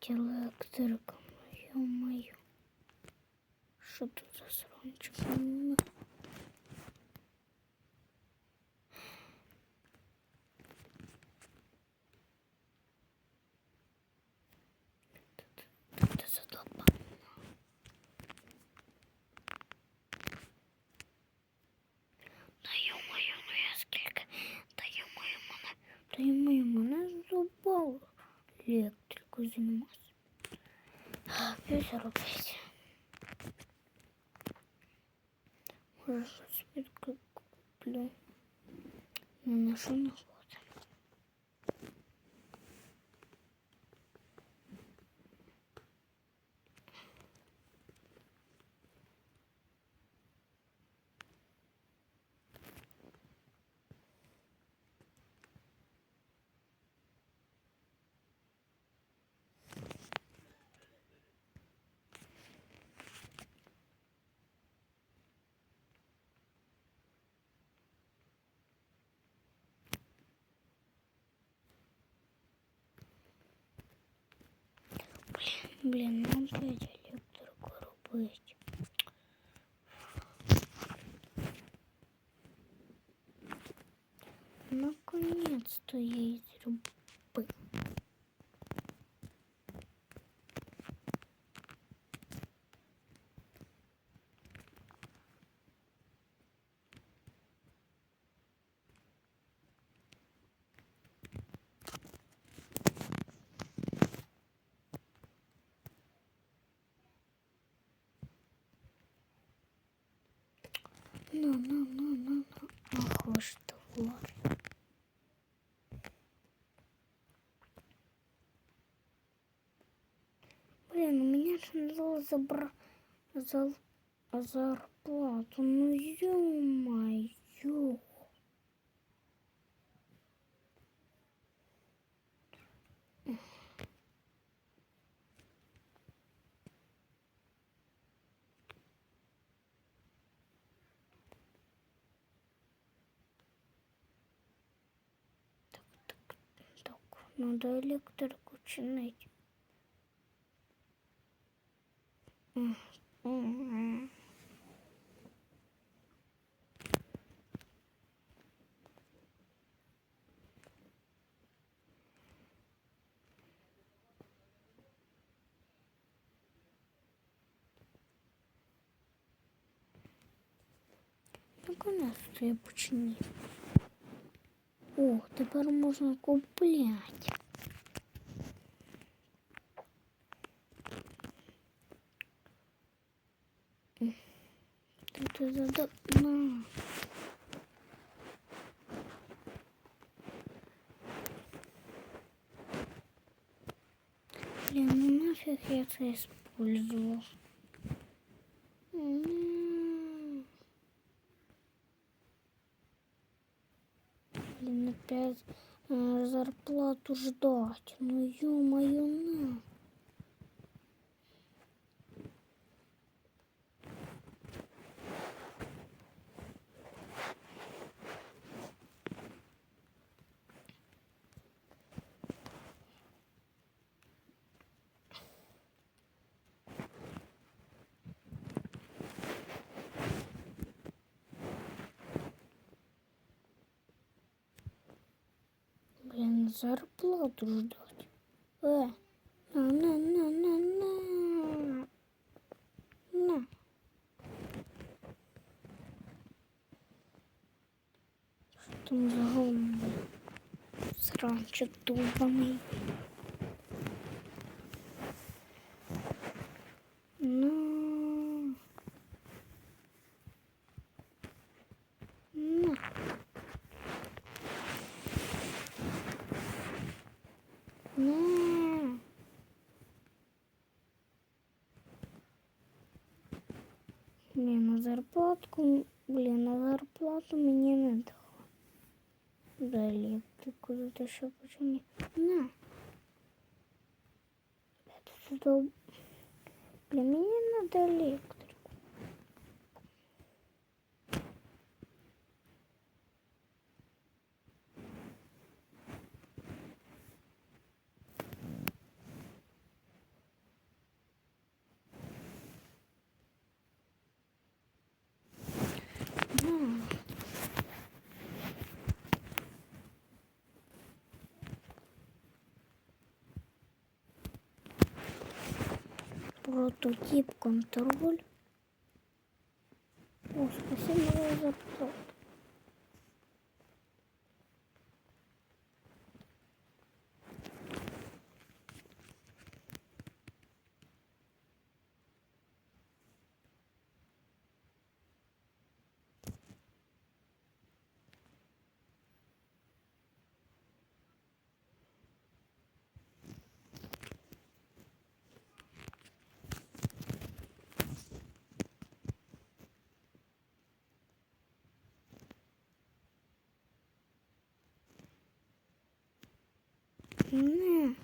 Блять, електрика, ё-моё. Що тут за сранчик? М. Ти задовбана. Та ё-моё, ну я скільки. Та ё-моё, мене. Та ё-моё, мене задовбало. Електрикою займатися. П'ять робити. Може щось підкуплю. Ну, на що не хватить. Блін, нам опять електрику робити. Наконец-то я надо забра... за... зарплату. Ну, ё-моё. Надо электрику чинить. М. Наконец-то я починив. О, тепер можна купляти. Тут задо... На. Блин, ну нафиг я это использовал. Блин, опять э, зарплату ждать. Ну ё-моё, на. Блин, зарплату ждать. Э, на, на, на, на, на. На. Что там за гум? Сранчик долбаный. Ну. На. На. Блин, на зарплатку, блин, на зарплату мне не дала. Да, электрику за еще почему На. Это сюда... Блин, мне надо электрику. Прототип контроль. О, спасибо за зарплату. Не.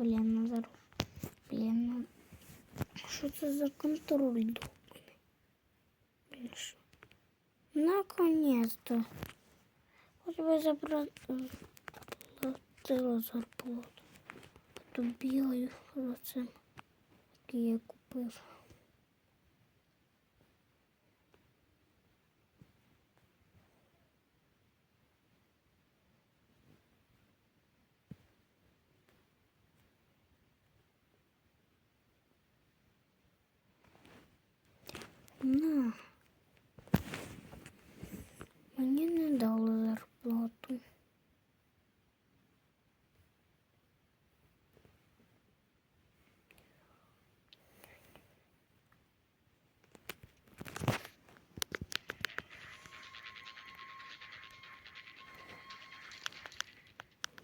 Блін, Назар. Блін. ну, Що це за контроль довбаний? Блін, що? Наконец-то. Хоч би заплатила зарплату. А то бігаю за цим, який я купив. На. Мені не дали зарплату.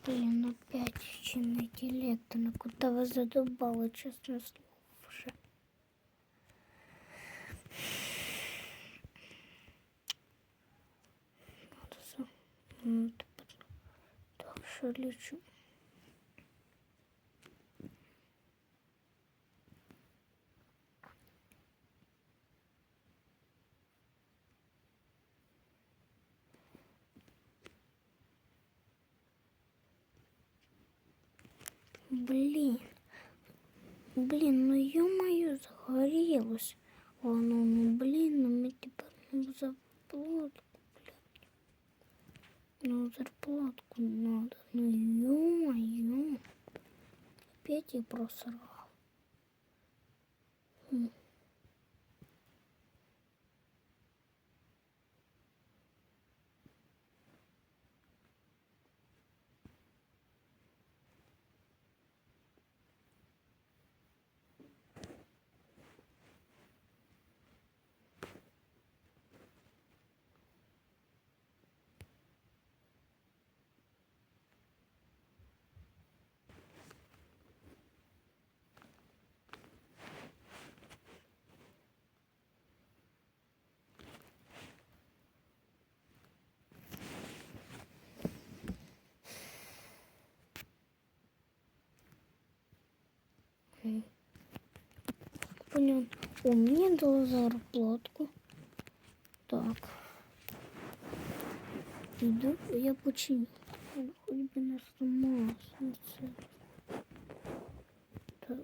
Блин, опять чинный интеллект. Ну куда вы задолбала, честное слово уже. Надо за... М, тепер Так, що лічу. Блин. Блин, ну ё-моё, загорелось. Оно, ну блин, ну мне теперь зарплатку, блядь. Ну зарплатку надо. Ну ё-моё. Опять я просрал. М. Понятно. О, мне дал зарплатку. Так. Иду, я починю. Ой, Хоть бы не сломалось. ну це. Так.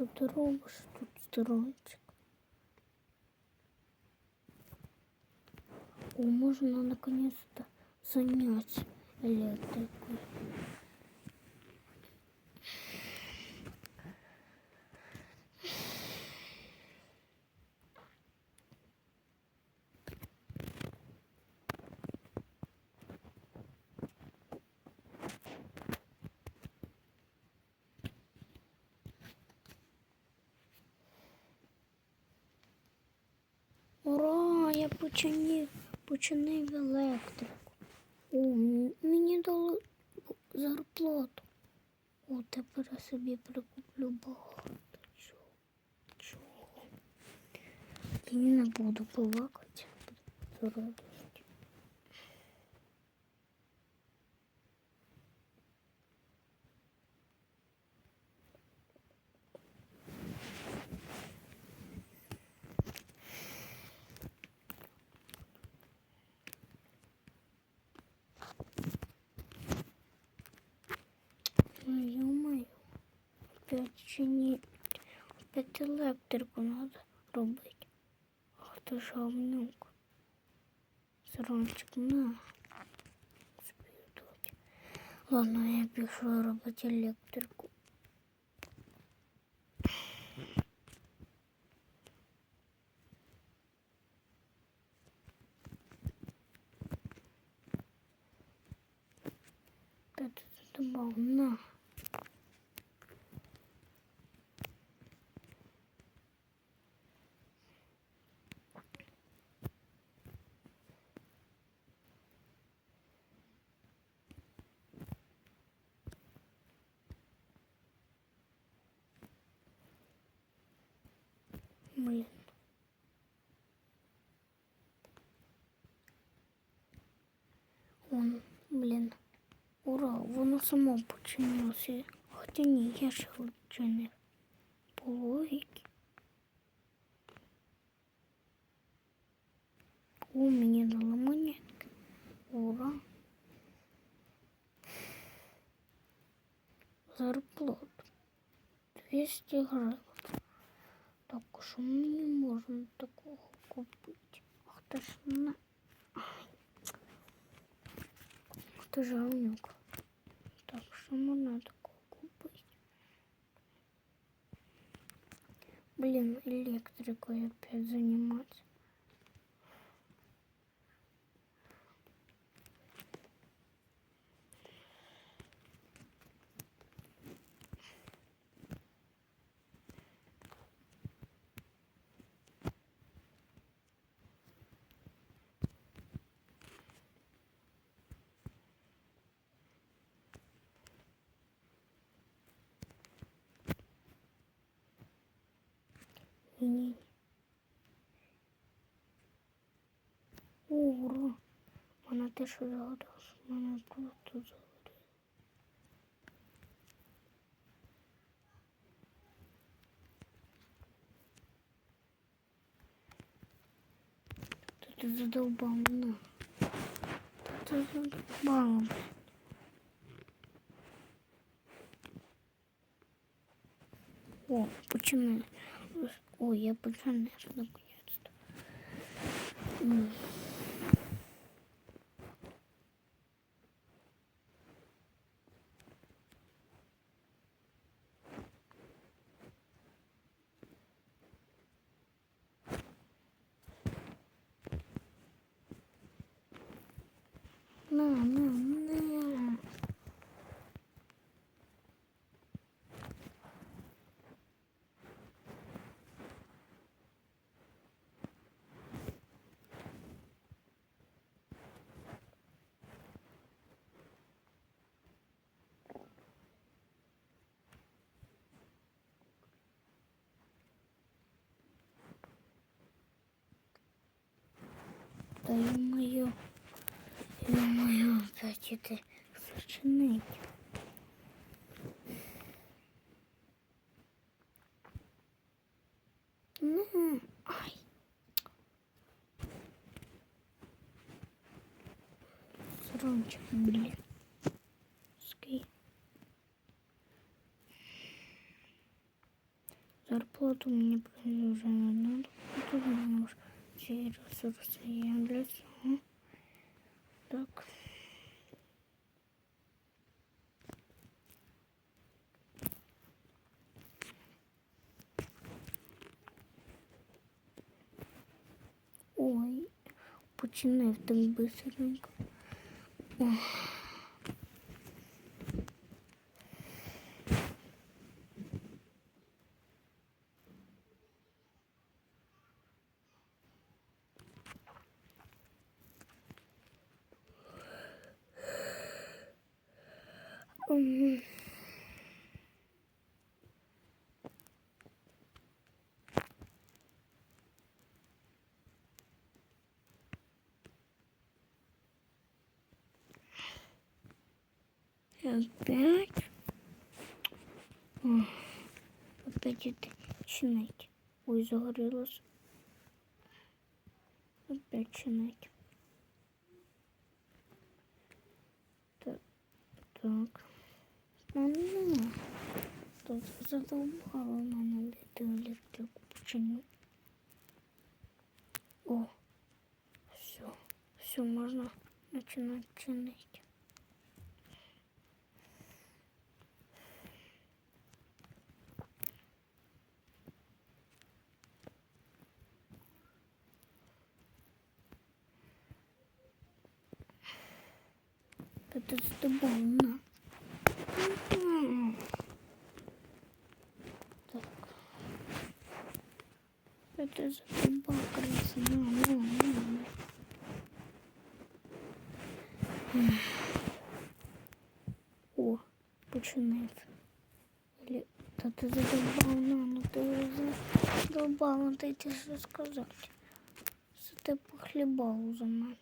Що ти робиш тут, сторончик? О, можно наконец-то заняться электрикой. Починив електрику. О, мені дали зарплату. О, тепер я собі прикуплю багато чого. чого. Я не буду плакати. з радістю. опять чинить. Опять електрику надо робити. Ах ти ж говнюк. Сарончик, на. Співдуть. Ладно, я пішла робити електрику. Блін. Он, блін. Ура, воно само починилося. Хоча ні, я ще вчинив. По логіки. О, мені дали монетки. Ура. Зарплату. 200 гривень. Так, що мені можна такого купити? Ах ти ж на. Ах ти ж говнюк. Так, що можна такого купити? Блін, електрикою опять заниматься. Ні. Ура! Вона теж загадалась. Мене просто загадала. Та ти задовбав мене. Та ти задовбав. О, починай. Ой, я починаю наконец-то. М. На, на, на. Да ё-моё, ё-моё, опять это сочинить. Ну, ай. Саранчик, блин. Ски. Зарплату мне уже не надо. Тут можешь все ресурсы я цього. Так. Ой, починив так бистренько. Ох. Опять? Ох, Опять это чинать. Ой, загорелось. Опять чинать. Так. Так. А ну. тут задовбало мене електрику починю. О, все, все, можна починати чинити. Это здобовно. Так. Это задобал крыса. На, на, на. О, починається. Или та ти задовбав, на, ну ти вже задовбав, ну ти ти що сказати. Це ти похлібав за мене.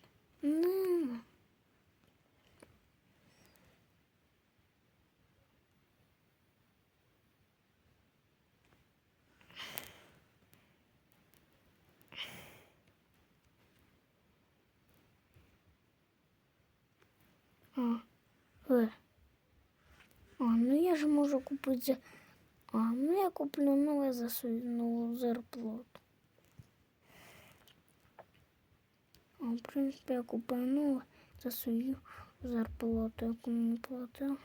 А, ну я ж можу купити. А, ну я куплю нове за свою нову зарплату. А, в принципі, я купив нове за свою зарплату, яку мені платив.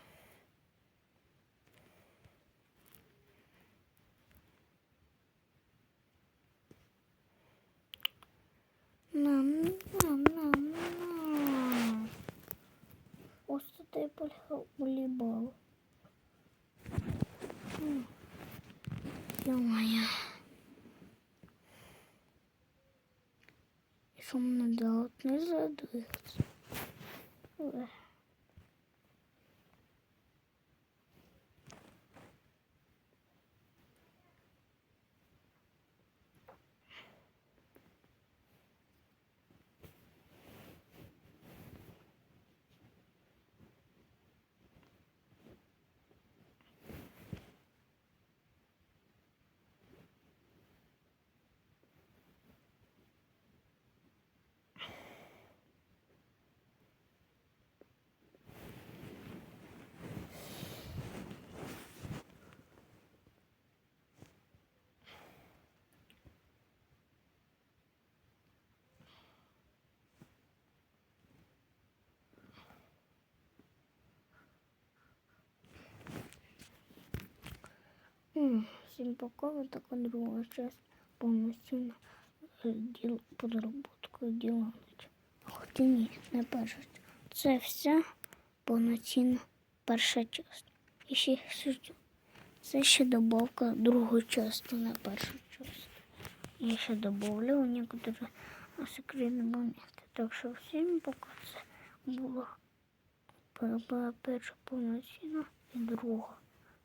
Не М, Всем пока, такая другая часть повноцінна е, діл, подработка діла. Хоча ні, не перша. Це вся повноцінна перша частина. І ще. Це ще добавка другої частини, не першої частини. Я ще добавлю некоторые секретні моменти. Так що всім пока це була перша повноцінна і друга.